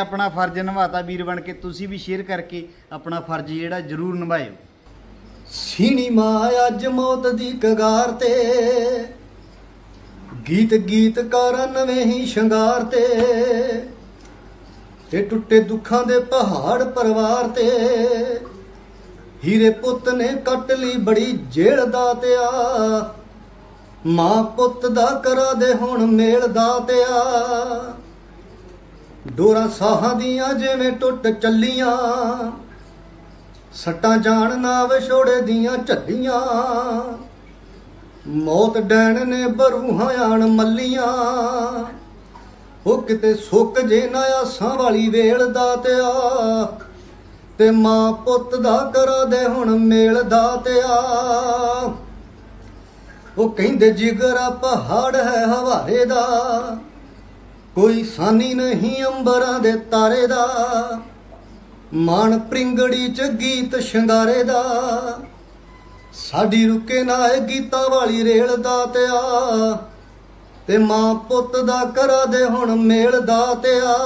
ਆਪਣਾ ਫਰਜ਼ ਨਿਭਾਤਾ ਵੀਰ ਬਣ ਕੇ, ਤੁਸੀਂ ਵੀ ਸ਼ੇਅਰ ਕਰਕੇ ਆਪਣਾ ਫਰਜ਼ ਜਿਹੜਾ ਜ਼ਰੂਰ ਨਿਭਾਇਓ। ਸੀਣੀ ਮਾਂ ਅੱਜ ਮੌਤ ਦੀ ਕਗਾਰ ਤੇ ਗੀਤ ਗੀਤਕਾਰਾਂ ਨਵੇਂ ਹੀ ਸ਼ਿੰਗਾਰ ਤੇ ਤੇ ਟੁੱਟੇ ਦੁੱਖਾਂ ਦੇ ਪਹਾੜ ਪਰਿਵਾਰ ਤੇ, ਹੀਰੇ ਪੁੱਤ ਨੇ ਕੱਟ ਲਈ ਬੜੀ ਜੇਲ੍ਹ ਦਾ ਤਿਆ, ਮਾਂ ਪੁੱਤ ਦਾ ਕਰਾ ਦੇ ਹੁਣ ਮੇਲ ਦਾ ਤਿਆ। ਡੋਰਾਂ ਸਾਹਾਂ ਦੀਆਂ ਜਿਵੇਂ ਟੁੱਟ ਚੱਲੀਆਂ। ਸੱਟਾਂ ਜਾਣ ਨਾ ਵਿਛੋੜੇ ਦੀਆਂ ਝੱਲੀਆਂ। ਮੌਤ ਡੈਣ ਨੇ ਬਰੂਹਾਂ ਆਣ ਮੱਲੀਆਂ। ਉਹ ਕਿਤੇ ਸੁੱਕ ਜੇ ਨਾ ਆਸਾਂ ਵਾਲੀ ਵੇਲ ਦਾ ਤਿਆ। ਤੇ ਮਾਂ ਪੁੱਤ ਦਾ ਕਰਾ ਦੇ ਹੁਣ ਮੇਲ ਦਾ ਤਿਆ। ਉਹ ਕਹਿੰਦੇ ਜਿਗਰਾ ਪਹਾੜ ਹੈ ਹਵਾਰੇ ਦਾ। ਕੋਈ ਸਾਨੀ ਨਹੀਂ ਅੰਬਰਾਂ ਦੇ ਤਾਰੇ ਦਾ। ਮਾਣ ਪ੍ਰਿੰਗੜੀ ਚ ਗੀਤ ਸ਼ਿੰਗਾਰੇ ਦਾ। ਸਾਡੀ ਰੁਕੇ ਨਾ ਏ ਗੀਤਾਂ ਵਾਲੀ ਰੇਲ ਦਾ ਤਿਆ। ਤੇ ਮਾਂ ਪੁੱਤ ਦਾ ਕਰਾ ਦੇ ਹੁਣ ਮੇਲ ਦਾ ਤਿਆ।